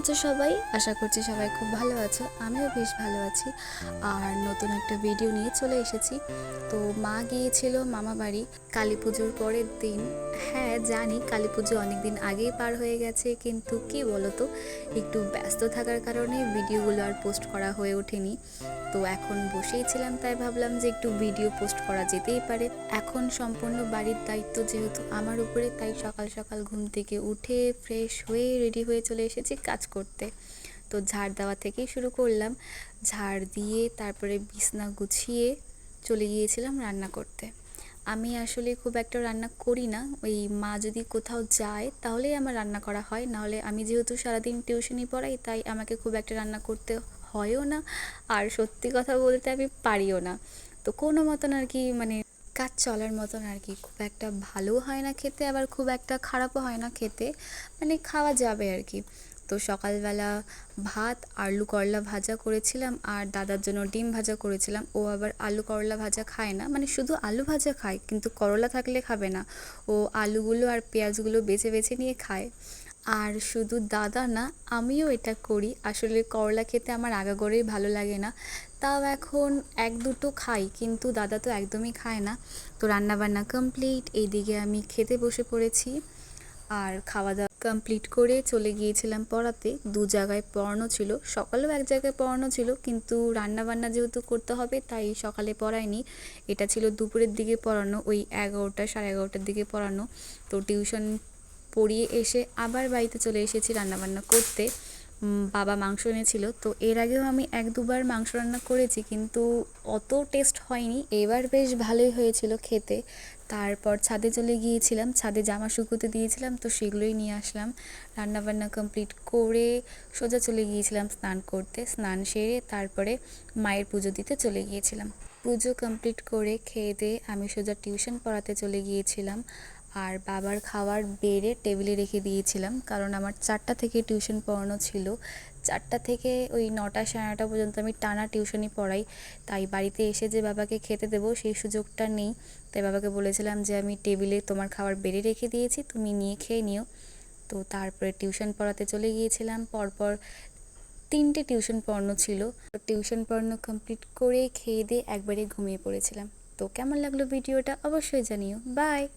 আছো সবাই? আশা করছি সবাই খুব ভালো আছো। আমিও বেশ ভালো আছি। আর নতুন একটা ভিডিও নিয়ে চলে এসেছি। তো মা গিয়েছিল মামা বাড়ি কালী পুজোর পরের দিন। হ্যাঁ জানি কালী পুজো অনেক দিন আগেই পার হয়ে গেছে, কিন্তু কি বলো তো একটু ব্যস্ত থাকার কারণে ভিডিওগুলো আর পোস্ট করা হয়ে ওঠেনি। তো এখন বসেই ছিলাম, তাই ভাবলাম যে একটু ভিডিও পোস্ট করা যেতেই পারে। এখন সম্পূর্ণ বাড়ির দায়িত্ব যেহেতু আমার উপরে, তাই সকাল সকাল ঘুম থেকে উঠে ফ্রেশ হয়ে রেডি হয়ে চলে এসেছি কাজ করতে। তো ঝাড় দেওয়া থেকেই শুরু করলাম। ঝাড় দিয়ে তারপরে বিছনা গুছিয়ে চলে গিয়েছিলাম রান্না করতে। আমি আসলে খুব একটা রান্না করি না। ওই মা যদি কোথাও যায় তাহলেই আমার রান্না করা হয়। নাহলে আমি যেহেতু সারাদিন টিউশনি পড়াই, তাই আমাকে খুব একটা রান্না করতে হয়ও না। আর সত্যি কথা বলতে আমি পারিও না। তো কোনো মতন আর কি মানে কাজ চলার মতন আর কি খুব একটা ভালো হয় না খেতে, আবার খুব একটা খারাপও হয় না খেতে। মানে খাওয়া যাবে আর কি। তো সকালবেলা ভাত, আলু করলা ভাজা করেছিলাম আর দাদার জন্য ডিম ভাজা করেছিলাম। ও আবার আলু করলা ভাজা খায় না। মানে শুধু আলু ভাজা খায়, কিন্তু করলা থাকলে খাবে না। ও আলুগুলো আর পেঁয়াজগুলো বেছে বেছে নিয়ে খায়। আর শুধু দাদা না, আমিও এটা করি। আসলে করলা খেতে আমার আগাগোড়েই ভালো লাগে না। তাও এখন এক দুটো খাই, কিন্তু দাদা তো একদমই খায় না। তো রান্নাবান্না কমপ্লিট এইদিকে আমি খেতে বসে পড়েছি। আর খাওয়া দাওয়া কমপ্লিট করে চলে গিয়েছিলাম পড়াতে। দু জায়গায় পড়ানো ছিল। সকালেও এক জায়গায় পড়ানো ছিল, কিন্তু রান্না বান্না যেহেতু করতে হবে, তাই সকালে পড়ায়নি। এটা ছিল দুপুরের দিকে পড়ানো, ওই এগারোটা সাড়ে এগারোটার দিকে পড়ানো। তো টিউশন পড়িয়ে এসে আবার বাড়িতে চলে এসেছি রান্নাবান্না করতে। বাবা মাংস এনেছিল। তো এর আগেও আমি এক দুবার মাংস রান্না করেছি, কিন্তু অত টেস্ট হয়নি। এবার বেশ ভালোই হয়েছিল খেতে। তারপর ছাদে চলে গিয়েছিলাম, ছাদে জামা শুকোতে দিয়েছিলাম, তো সেগুলোই নিয়ে আসলাম। রান্নাবান্না কমপ্লিট করে সোজা চলে গিয়েছিলাম স্নান করতে। স্নান সেরে তারপরে মায়ের পুজো দিতে চলে গিয়েছিলাম। পুজো কমপ্লিট করে খেয়ে দিয়ে আমি সোজা টিউশন পড়াতে চলে গিয়েছিলাম। আর বাবার খাবার বেড়ে টেবিলে রেখে দিয়েছিলাম। কারণ আমার চারটা থেকে টিউশন পড়ানো ছিল। চারটা থেকে ওই নটা সাড়ে নটা পর্যন্ত আমি টানা টিউশনই পড়াই। তাই বাড়িতে এসে যে বাবাকে খেতে দেবো সেই সুযোগটা নেই। তাই বাবাকে বলেছিলাম যে, আমি টেবিলে তোমার খাবার বেড়ে রেখে দিয়েছি, তুমি নিয়ে খেয়ে নিও। তো তারপরে টিউশন পড়াতে চলে গিয়েছিলাম। পরপর তিনটে টিউশন পড়ানো ছিল। টিউশন পড়ানো কমপ্লিট করে খেয়ে দিয়ে একবারে ঘুমিয়ে পড়েছিলাম। তো কেমন লাগল ভিডিওটা অবশ্যই জানিও। বাই!